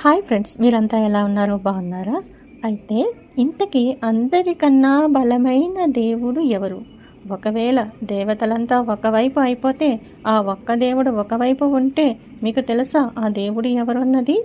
Hi friends మీరంతా ఎలా ఉన్నారు? బాగున్నారా? అయితే ఇంతకీ అందరికన్నా బలమైన దేవుడు ఎవరు? ఒకవేళ దేవతలంతా ఒకవైపు అయిపోతే ఆ ఒక్క దేవుడు ఒకవైపు ఉంటే మీకు తెలుసా ఆ దేవుడు ఎవరు అన్నది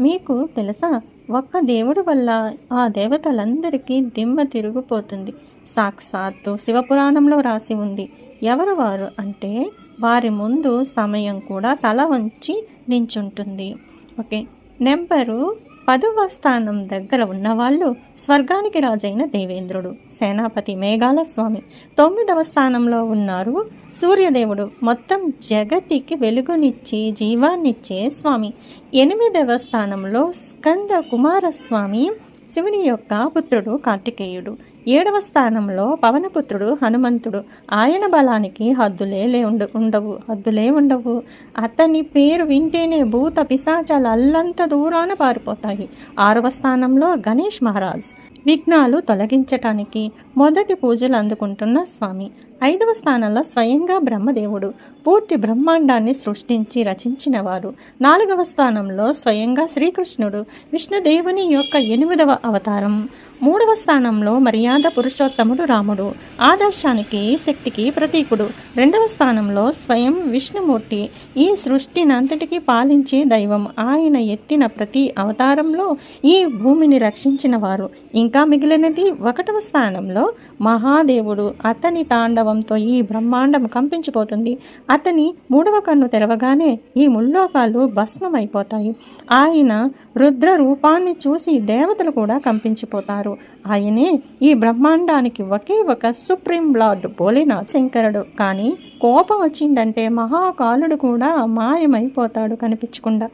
మీకు తెలుసా ఒక్క దేవుడు వల్ల ఆ దేవతలందరికీ దిమ్మ తిరిగిపోతుంది. సాక్షాత్తు శివపురాణంలో రాసి ఉంది ఎవరు వారు అంటే వారి ముందు సమయం కూడా తల వంచి నించుంటుంది. ఓకే నెంబరు పదవ స్థానం దగ్గర ఉన్నవాళ్ళు స్వర్గానికి రాజైన దేవేంద్రుడు. సేనాపతి మేఘాల స్వామి. తొమ్మిదవ స్థానంలో ఉన్నారు సూర్యదేవుడు. మొత్తం జగతికి వెలుగునిచ్చి జీవాన్నిచ్చే స్వామి. ఎనిమిదవ స్థానంలో స్కంద కుమారస్వామి శివుని యొక్క పుత్రుడు కార్తికేయుడు. ఏడవ స్థానంలో పవనపుత్రుడు హనుమంతుడు. ఆయన బలానికి హద్దులే లే ఉండ ఉండవు హద్దులే ఉండవు. అతని పేరు వింటేనే భూత పిశాచాలు అల్లంత దూరాన పారిపోతాయి. ఆరవ స్థానంలో గణేష్ మహారాజ్. విఘ్నాలు తొలగించటానికి మొదటి పూజలు అందుకుంటున్న స్వామి. ఐదవ స్థానంలో స్వయంగా బ్రహ్మదేవుడు. పూర్తి బ్రహ్మాండాన్ని సృష్టించి రచించినవారు. నాలుగవ స్థానంలో స్వయంగా శ్రీకృష్ణుడు. విష్ణుదేవుని యొక్క ఎనిమిదవ అవతారం. మూడవ స్థానంలో మర్యాద పురుషోత్తముడు రాముడు. ఆదర్శానికి శక్తికి ప్రతీకుడు. రెండవ స్థానంలో స్వయం విష్ణుమూర్తి. ఈ సృష్టినంతటికీ పాలించే దైవం. ఆయన ఎత్తిన ప్రతి అవతారంలో ఈ భూమిని రక్షించిన వారు ఇంకా మిగిలినది ఒకటవ స్థానంలో మహాదేవుడు. అతని తాండవంతో ఈ బ్రహ్మాండం కంపించిపోతుంది. అతని మూడవ కన్ను తెరవగానే ఈ ముల్లోకాలు భస్మమైపోతాయి. ఆయన రుద్ర రూపాన్ని చూసి దేవతలు కూడా కంపించిపోతారు. ఆయనే ఈ బ్రహ్మాండానికి ఒకే ఒక సుప్రీం లార్డ్ భోలేనాథ్ శంకరుడు. కానీ కోపం వచ్చిందంటే మహాకాలుడు కూడా మాయమైపోతాడు కనిపించకుండా.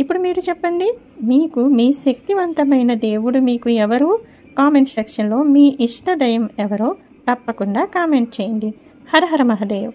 ఇప్పుడు మీరు చెప్పండి మీకు మీ శక్తివంతమైన దేవుడు మీకు ఎవరు? కామెంట్ సెక్షన్లో మీ ఇష్ట దయం ఎవరో తప్పకుండా కామెంట్ చేయండి. హర హర మహదేవ్.